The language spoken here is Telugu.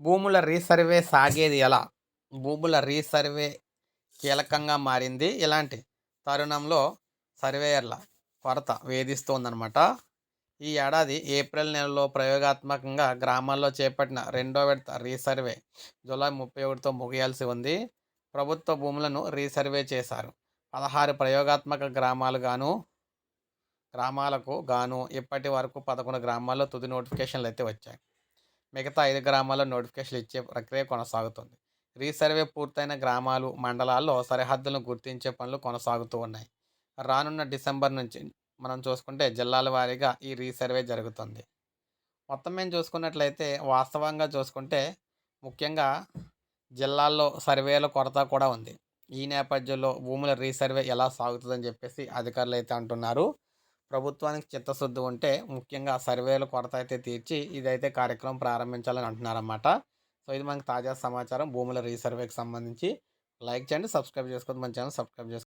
భూముల రీసర్వే సాగేది ఎలా? భూముల రీసర్వే కీలకంగా మారింది ఇలాంటి తరుణంలో సర్వేయర్ల కొరత వేధిస్తోందనమాట ఈ ఏడాది ఏప్రిల్ నెలలో ప్రయోగాత్మకంగా గ్రామాల్లో చేపట్టిన రెండో విడత రీసర్వే జూలై ముప్పై ఒకటితో ముగియాల్సి ఉంది. ప్రభుత్వ భూములను రీసర్వే చేశారు. పదహారు ప్రయోగాత్మక గ్రామాలుగాను గ్రామాలకు గాను ఇప్పటి వరకు పదకొండు గ్రామాల్లో తుది నోటిఫికేషన్లు అయితే వచ్చాయి. మిగతా ఐదు గ్రామాల్లో నోటిఫికేషన్లు ఇచ్చే ప్రక్రియ కొనసాగుతుంది. రీసర్వే పూర్తయిన గ్రామాలు మండలాల్లో సరిహద్దులను గుర్తించే పనులు కొనసాగుతూ ఉన్నాయి. రానున్న డిసెంబర్ నుంచి మనం చూసుకుంటే జిల్లాల వారీగా ఈ రీసర్వే జరుగుతుంది. మొత్తం మేము చూసుకున్నట్లయితే వాస్తవంగా చూసుకుంటే ముఖ్యంగా జిల్లాల్లో సర్వేల కొరత కూడా ఉంది. ఈ నేపథ్యంలో భూముల రీసర్వే ఎలా సాగుతుందని చెప్పేసి అధికారులు అయితే అంటున్నారు. ప్రభుత్వానికి చిత్తశుద్ధి ఉంటే ముఖ్యంగా సర్వేల కొరత అయితే తీర్చి ఇదైతే కార్యక్రమం ప్రారంభించాలని అంటున్నారన్నమాట. సో ఇది మనకి తాజా సమాచారం. భూముల రీసర్వేకి సంబంధించి లైక్ చేయండి సబ్స్క్రైబ్ చేసుకోండి మన ఛానల్ సబ్స్క్రైబ్ చేసుకోండి